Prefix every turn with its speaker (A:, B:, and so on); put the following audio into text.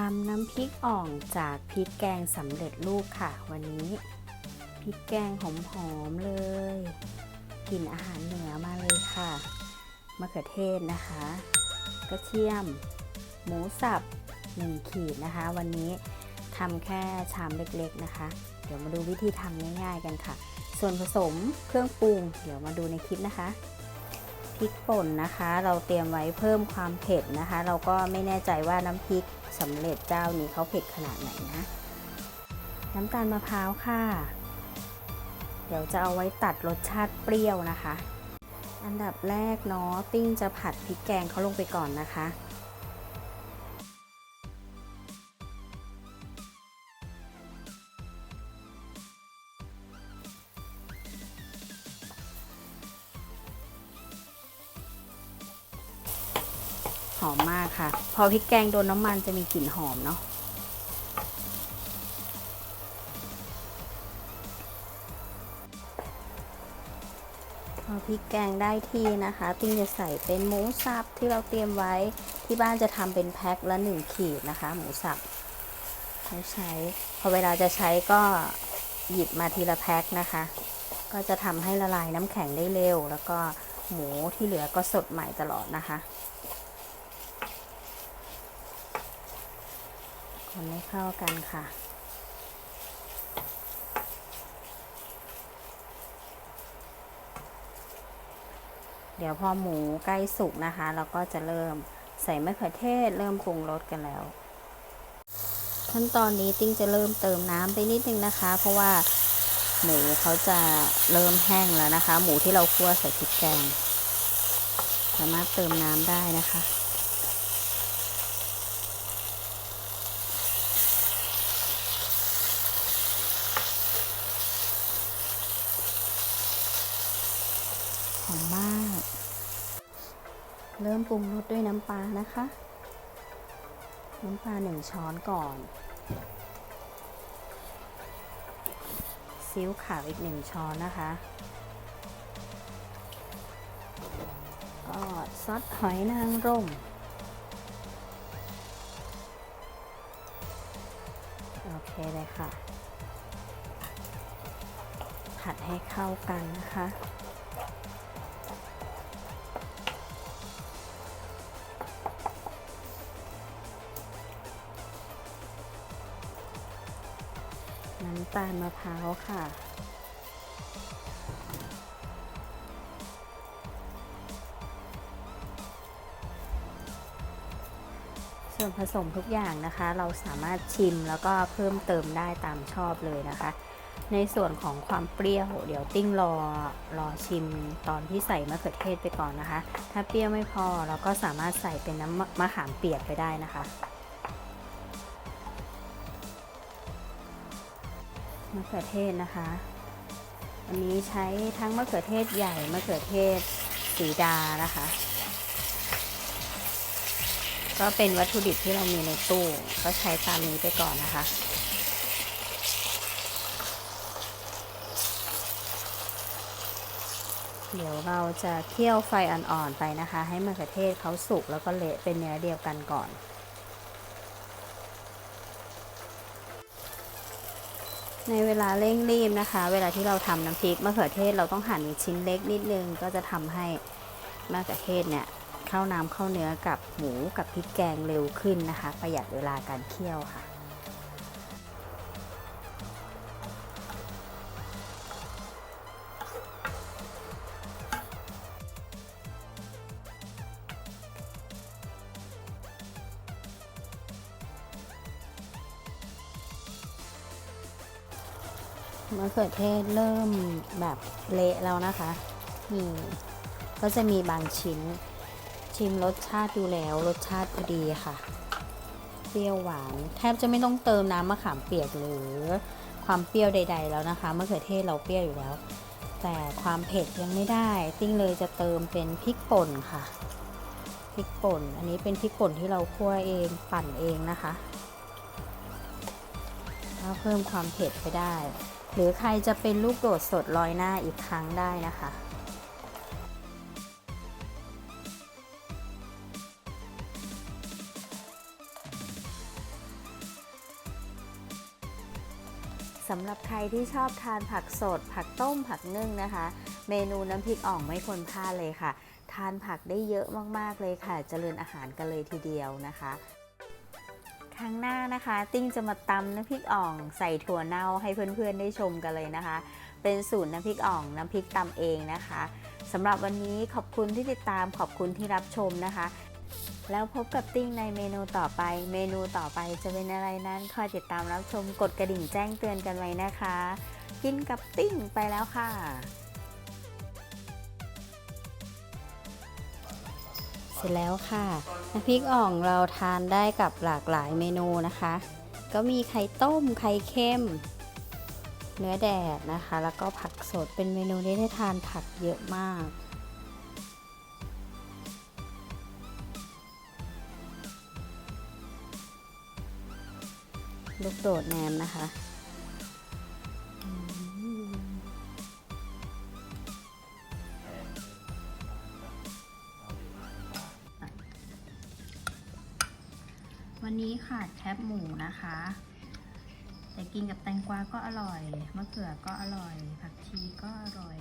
A: ทำน้ำพริกอ่องจากพริกแกงสำเร็จรูปค่ะ วันนี้พริกแกงหอมๆเลยกลิ่นอาหารเหนือมาเลยค่ะมะเขือเทศนะคะ กระเทียม หมูสับ1ขีดนะคะ วันนี้ทำแค่ชามเล็กๆนะคะ เดี๋ยวมาดูวิธีทำง่ายๆกันค่ะ ส่วนผสมเครื่องปรุง เดี๋ยวมาดูในคลิปนะคะ พริกป่นนะคะ เราเตรียมไว้เพิ่มความเผ็ดนะคะ เราก็ไม่แน่ใจว่าน้ำพริกสำเร็จเจ้านี้เขาเผ็ดขนาดไหนนะ น้ำตาลมะพร้าวค่ะ เดี๋ยวจะเอาไว้ตัดรสชาติเปรี้ยวนะคะ อันดับแรกเนาะติ้งจะผัดพริกแกงเขาลงไปก่อนนะคะ อมมากค่ะ พอพริกแกงโดนน้ำมันจะมีกลิ่นหอมเนาะพอพริกแกงได้ที่นะคะติ้งจะใส่เป็นหมูสับที่เราเตรียมไว้ที่บ้านจะทำเป็นแพ็คละหนึ่งขีดนะคะ หมูสับใช้ใช้ พอเวลาจะใช้ก็หยิบมาทีละแพ็คนะคะ ก็จะทำให้ละลายน้ำแข็งได้เร็ว แล้วก็หมูที่เหลือก็สดใหม่ตลอดนะคะ คนให้เข้ากันค่ะ เดี๋ยวพอหมูใกล้สุกนะคะ เราก็จะเริ่มใส่มะเขือเทศ เริ่มปรุงรสกันแล้ว ขั้นตอนนี้ติ้งจะเริ่มเติมน้ำไปนิดนึงนะคะ เพราะว่าหมูเขาจะเริ่มแห้งแล้วนะคะ หมูที่เราคั่วใส่พริกแกงสามารถเติมน้ำได้นะคะ หอมมาก เริ่มปรุงรสด้วยน้ำปลานะคะ น้ำปลาหนึ่งช้อนก่อนซีอิ๊วขาวอีกหนึ่งช้อนนะคะก็ซอสหอยนางรมโอเคเลยค่ะ ผัดให้เข้ากันนะคะ น้ำตาลมะพร้าวค่ะ ส่วนผสมทุกอย่างนะคะ เราสามารถชิมแล้วก็เพิ่มเติมได้ตามชอบเลยนะคะ ในส่วนของความเปรี้ยว เดี๋ยวติ้งรอรอชิมตอนที่ใส่มะเขือเทศไปก่อนนะคะ ถ้าเปรี้ยวไม่พอเราก็สามารถใส่เป็นน้ำมะมะขามเปียกไปได้นะคะ มะเขือเทศนะคะอันนี้ใช้ทั้งมะเขือเทศใหญ่มะเขือเทศสีดานะคะ ก็เป็นวัตถุดิบที่เรามีในตู้ก็ใช้ตามนี้ไปก่อนนะคะเดี๋ยวเราจะเคี่ยวไฟอ่อนๆไปนะคะ ให้มะเขือเทศเขาสุกแล้วก็เละเป็นเนื้อเดียวกันก่อน ในเวลาเร่งรีบนะคะ เวลาที่เราทำน้ำพริกมะเขือเทศเราต้องหั่นชิ้นเล็กนิดนึงก็จะทำให้มะเขือเทศเนี่ยเข้าน้ำเข้าเนื้อกับหมูกับพริกแกงเร็วขึ้นนะคะ ประหยัดเวลาการเคี่ยวค่ะ มะเขือเทศเริ่มแบบเละแล้วนะคะนี่ก็จะมีบางชิ้น ชิมรสชาติดูแล้วรสชาติพอดีค่ะเปรี้ยวหวาน แทบจะไม่ต้องเติมน้ำมะขามเปียกหรือความเปรี้ยวใด ๆ แล้วนะคะมะเขือเทศเราเปรี้ยวอยู่แล้ว แต่ความเผ็ดยังไม่ได้ ติ้งเลยจะเติมเป็นพริกป่นค่ะพริกป่น อันนี้เป็นพริกป่นที่เราคั่วเองปั่นเองนะคะเพิ่มความเผ็ดไปได้ หรือใครจะเป็นลูกโดดสดลอยหน้าอีกครั้งได้นะคะสำหรับใครที่ชอบทานผักสด ผักต้มผักนึ่งนะคะ เมนูน้ำพริกอ่องไม่ควรพลาดเลยค่ะ ทานผักได้เยอะมากๆเลยค่ะ เจริญอาหารกันเลยทีเดียวนะคะ ครั้งหน้านะคะ ติ้งจะมาตำน้ำพริกอ่องใส่ถั่วเน่าให้เพื่อนๆได้ชมกันเลยนะคะ เป็นสูตรน้ำพริกอ่องน้ำพริกตำเองนะคะสำหรับวันนี้ขอบคุณที่ติดตามขอบคุณที่รับชมนะคะ แล้วพบกับติ้งในเมนูต่อไป เมนูต่อไปจะเป็นอะไรนั้นคอยติดตามรับชมกดกระดิ่งแจ้งเตือนกันไว้นะคะ กินกับติ้งไปแล้วค่ะ ร็จแล้วค่ะน้ำพริกอ่องเราทานได้กับหลากหลายเมนูนะคะ ก็มีไข่ต้มไข่เค็ม เนื้อแดดนะคะ แล้วก็ผักสดเป็นเมนูที่ได้ทานผักเยอะมากลูกโดดแนมนะคะ วันนี้ขาดแคบหมูนะคะ แต่กินกับแตงกวาก็อร่อย มะเขือก็อร่อย ผักชีก็อร่อย